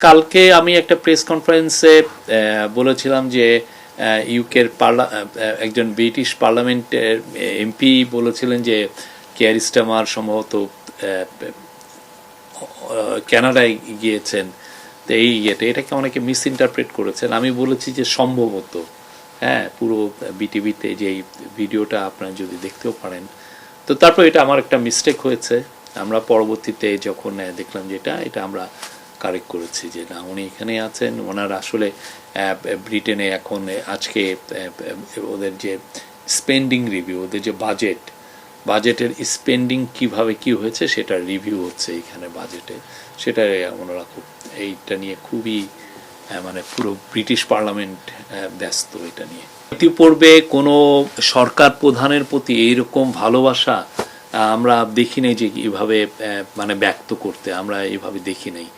কালকে আমি একটা প্রেস কনফারেন্সে বলেছিলাম যে ইউকের পার্লা একজন ব্রিটিশ পার্লামেন্টের এমপি বলেছিলেন যে কেয়ার স্টামার সম্ভবত আহ, কানাডায় গিয়েছেন। তো এই ইয়েটা এটাকে অনেকে মিস ইন্টারপ্রেট করেছেন। আমি বলেছি যে সম্ভবত হ্যাঁ পুরো বিটিভিতে যে ভিডিওটা আপনারা যদি দেখতেও পারেন। তো তারপর এটা আমার একটা মিস্টেক হয়েছে। আমরা পরবর্তীতে যখন দেখলাম যে এটা এটা আমরা কারেক্ট করেছি যে না, উনি এখানে আছেন, ওনার আসলে ব্রিটেনে এখন আজকে ওদের যে স্পেন্ডিং রিভিউ ওদের যে বাজেট বাজেটের স্পেন্ডিং কীভাবে কি হয়েছে সেটার রিভিউ হচ্ছে এখানে বাজেটে সেটা, ওনারা খুব, এইটা নিয়ে খুবই মানে পুরো ব্রিটিশ পার্লামেন্ট ব্যস্ত এটা নিয়ে। ইতিপূর্বে কোনো সরকার প্রধানের প্রতি এইরকম ভালোবাসা আমরা দেখি নাই যে এভাবে মানে ব্যক্ত করতে আমরা এইভাবে দেখি নাই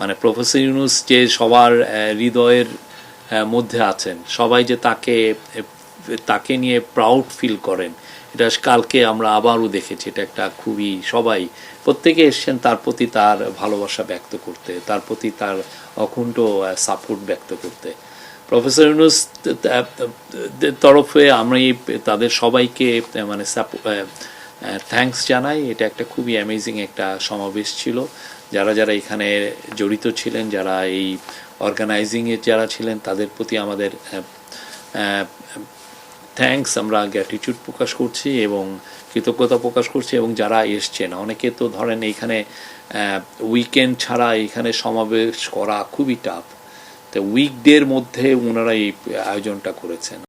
মানে প্রফেসর ইউনুস যে সবার হৃদয়ের মধ্যে আছেন সবাই যে তাকে তাকে নিয়ে প্রাউড ফিল করেন এটা কালকে আমরা আবারও দেখেছি এটা একটা খুবই সবাই প্রত্যেকে এসছেন তার প্রতি তার ভালোবাসা ব্যক্ত করতে তার প্রতি তার অকুণ্ঠ সাপোর্ট ব্যক্ত করতে প্রফেসর ইউনুস তরফে আমরা তাদের সবাইকে মানে থ্যাঙ্কস জানাই। এটা একটা খুবই অ্যামেজিং একটা সমাবেশ ছিল। যারা যারা এখানে জড়িত ছিলেন, যারা এই অর্গানাইজিংয়ে যারা ছিলেন, তাদের প্রতি আমাদের থ্যাঙ্কস আমরা গ্র্যাটিটিউড প্রকাশ করছি এবং কৃতজ্ঞতা প্রকাশ করছি এবং যারা এসছেন। অনেকে তো ধরেন এইখানে উইকেন্ড ছাড়া এখানে সমাবেশ করা খুবই টাফ তো উইকডের মধ্যে ওনারা এই আয়োজনটা করেছেন।